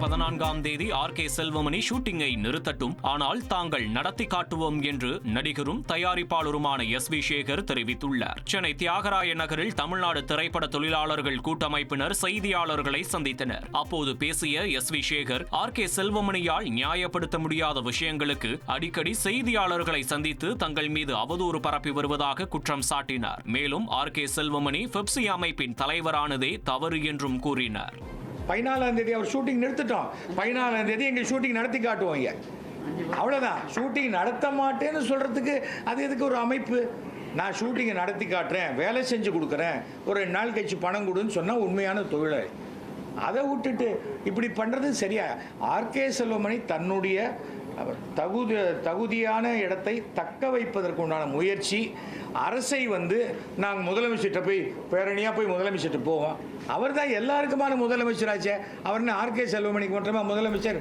பதினான்காம் தேதி R K Selvamani ஷூட்டிங்கை நிறுத்தட்டும். ஆனால் தாங்கள் நடத்தி காட்டுவோம் என்று நடிகரும் தயாரிப்பாளருமான எஸ் வி சேகர் தெரிவித்துள்ளார். சென்னை தியாகராய நகரில் தமிழ்நாடு திரைப்பட தொழிலாளர்கள் கூட்டமைப்பினர் செய்தியாளர்களை சந்தித்தனர். அப்போது பேசிய S V Sekar R K செல்வமணியால் நியாயப்படுத்த முடியாத விஷயங்களுக்கு அடிக்கடி செய்தியாளர்களை சந்தித்து தங்கள் மீது அவதூறு பரப்பி வருவதாக குற்றம் சாட்டினார். மேலும் ஆர் கே செல்வமணி பெப்சி அமைப்பின் தலைவரானதே தவறு என்றும் கூறினார். பதினாலாம் தேதி அவர் ஷூட்டிங் நிறுத்திட்டோம். பதினாலாம் தேதி எங்கள் ஷூட்டிங் நடத்தி காட்டுவோம் இங்க. அவ்வளோதான் ஷூட்டிங் நடத்த மாட்டேன்னு சொல்கிறதுக்கு அது எதுக்கு ஒரு அமைப்பு? நான் ஷூட்டிங்கை நடத்தி காட்டுறேன். வேலை செஞ்சு கொடுக்குறேன். ஒரு ரெண்டு நாள் கழிச்சு பணம் கொடுன்னு சொன்னால் உண்மையான தொழிலாளி அதை விட்டுட்டு இப்படி பண்ணுறது சரியா? ஆர்கே செல்வமணி தன்னுடைய அவர் தகுதி தகுதியான இடத்தை தக்க வைப்பதற்கு உண்டான முயற்சி. அரசை வந்து நாங்கள் முதலமைச்சர்கிட்ட போய் பேரணியாக போய் முதலமைச்சர்கிட்ட போவோம். அவர் தான் எல்லாருக்குமான முதலமைச்சராச்சே. அவர்னு ஆர்கே செல்வமணிக்கு மட்டுமா முதலமைச்சர்?